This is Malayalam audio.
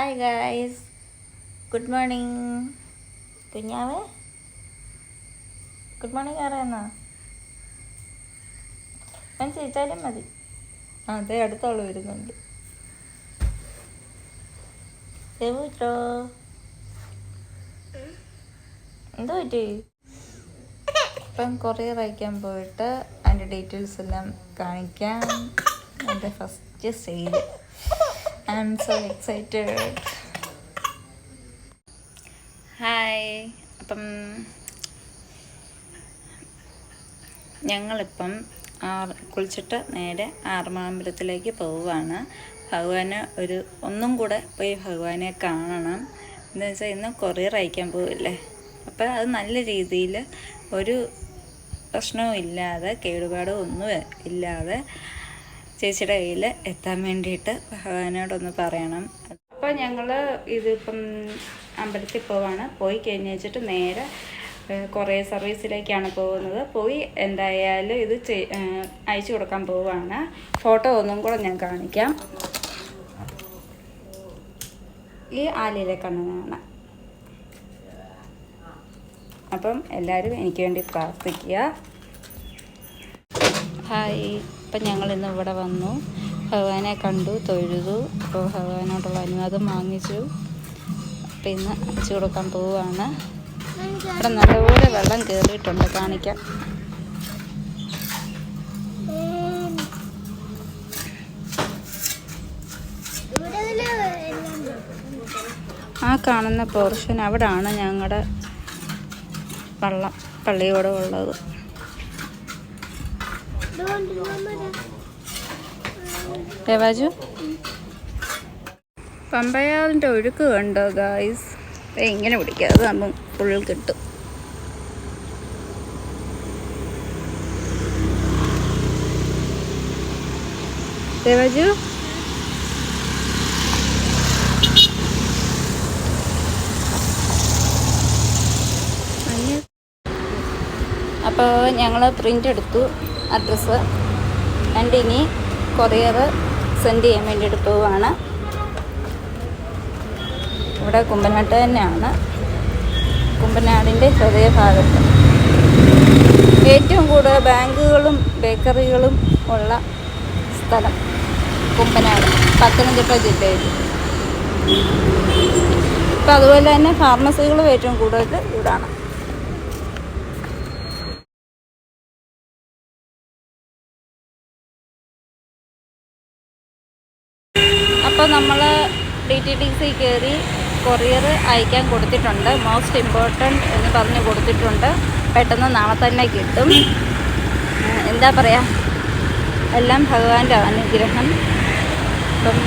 ഹായ് ഗായ്സ് ഗുഡ് മോർണിംഗ് കുഞ്ഞാവേ? ഗുഡ് മോർണിംഗ് ആരാന്നാ? ഞാൻ ചോദിച്ചാലും മതി. അതെ അടുത്തോളം വരുന്നുണ്ട്. എവിട്ടോ എന്തോ പറ്റി? ഇപ്പം കൊറിയർ അയക്കാൻ പോയിട്ട് അതിന്റെ ഡീറ്റെയിൽസ് എല്ലാം കാണിക്കാം. എന്റെ first stage I am so excited hi അപ്പം ഞങ്ങളിപ്പം ആറ് കുളിച്ചിട്ട് നേരെ ആറുമാമ്പലത്തിലേക്ക് പോവുകയാണ്. ഭഗവാനെ ഒരു ഒന്നും കൂടെ പോയി ഭഗവാനെ കാണണം. എന്ന് വെച്ചാൽ ഇന്ന് കൊറിയർ അയക്കാൻ പോവില്ലേ? അപ്പം അത് നല്ല രീതിയിൽ ഒരു പ്രശ്നവും ഇല്ലാതെ കേടുപാടും ഒന്നും ഇല്ലാതെ ചേച്ചിയുടെ കയ്യിൽ എത്താൻ വേണ്ടിയിട്ട് ഭഗവാനോടൊന്ന് പറയണം. അപ്പോൾ ഞങ്ങൾ ഇതിപ്പം അമ്പലത്തിൽ പോവാണ്. പോയി കഴിഞ്ഞ് വെച്ചിട്ട് നേരെ കുറേ സർവീസിലേക്കാണ് പോകുന്നത്. പോയി എന്തായാലും ഇത് അയച്ചു കൊടുക്കാൻ പോവുകയാണ് ഫോട്ടോ ഒന്നും കൂടെ ഞാൻ കാണിക്കാം. ഈ ആലയിലെ കണ്ണനാണ്. അപ്പം എല്ലാവരും എനിക്ക് വേണ്ടി പ്രാർത്ഥിക്കുക. ഹായ്. ഇപ്പം ഞങ്ങൾ ഇന്ന് ഇവിടെ വന്നു. ഭഗവാനെ കണ്ടു തൊഴുതു. അപ്പോൾ ഭഗവാനോടുള്ള അനുവാദം വാങ്ങിച്ചു. അപ്പം ഇന്ന് അടിച്ചു കൊടുക്കാൻ പോവുകയാണ്. ഇവിടെ നല്ലപോലെ വെള്ളം കയറിയിട്ടുണ്ട് കാണിക്കാം. ആ കാണുന്ന പോർഷൻ അവിടാണ് ഞങ്ങളുടെ വള്ളം പള്ളിയോടെ ഉള്ളത് ദേവാജു പമ്പയാറിന്റെ ഒഴുക്ക് കണ്ടോ ഗായ്സ് എങ്ങനെ പിടിക്കാം. അത് നമ്മൾ ഉള്ളിൽ കിട്ടും. ദേവാജു അപ്പോൾ ഞങ്ങൾ പ്രിന്റ് എടുത്തു. അഡ്രസ്സ്. ആൻഡ് ഇനി കൊറിയർ സെൻഡ് ചെയ്യാൻ വേണ്ടിയിട്ട് പോവുകയാണ് ഇവിടെ കുമ്പനാട്ട് തന്നെയാണ്. കുമ്പനാടിന്റെ ഹൃദയഭാഗത്ത് ഏറ്റവും കൂടുതൽ ബാങ്കുകളും ബേക്കറികളും ഉള്ള സ്ഥലം കുമ്പനാട് പത്തനംതിട്ട ജില്ലയിൽ. ഇപ്പം അതുപോലെ തന്നെ ഫാർമസികളും ഏറ്റവും കൂടുതൽ ഇവിടാണ്. അപ്പോൾ നമ്മൾ ഡി ടി ഡി സി കയറി കൊറിയർ അയക്കാൻ കൊടുത്തിട്ടുണ്ട്. മോസ്റ്റ് ഇമ്പോർട്ടന്റ് എന്ന് പറഞ്ഞ് കൊടുത്തിട്ടുണ്ട്. പെട്ടെന്ന് നാളെ തന്നെ കിട്ടും. എന്താ പറയുക എല്ലാം ഭഗവാന്റെ അനുഗ്രഹം. അപ്പം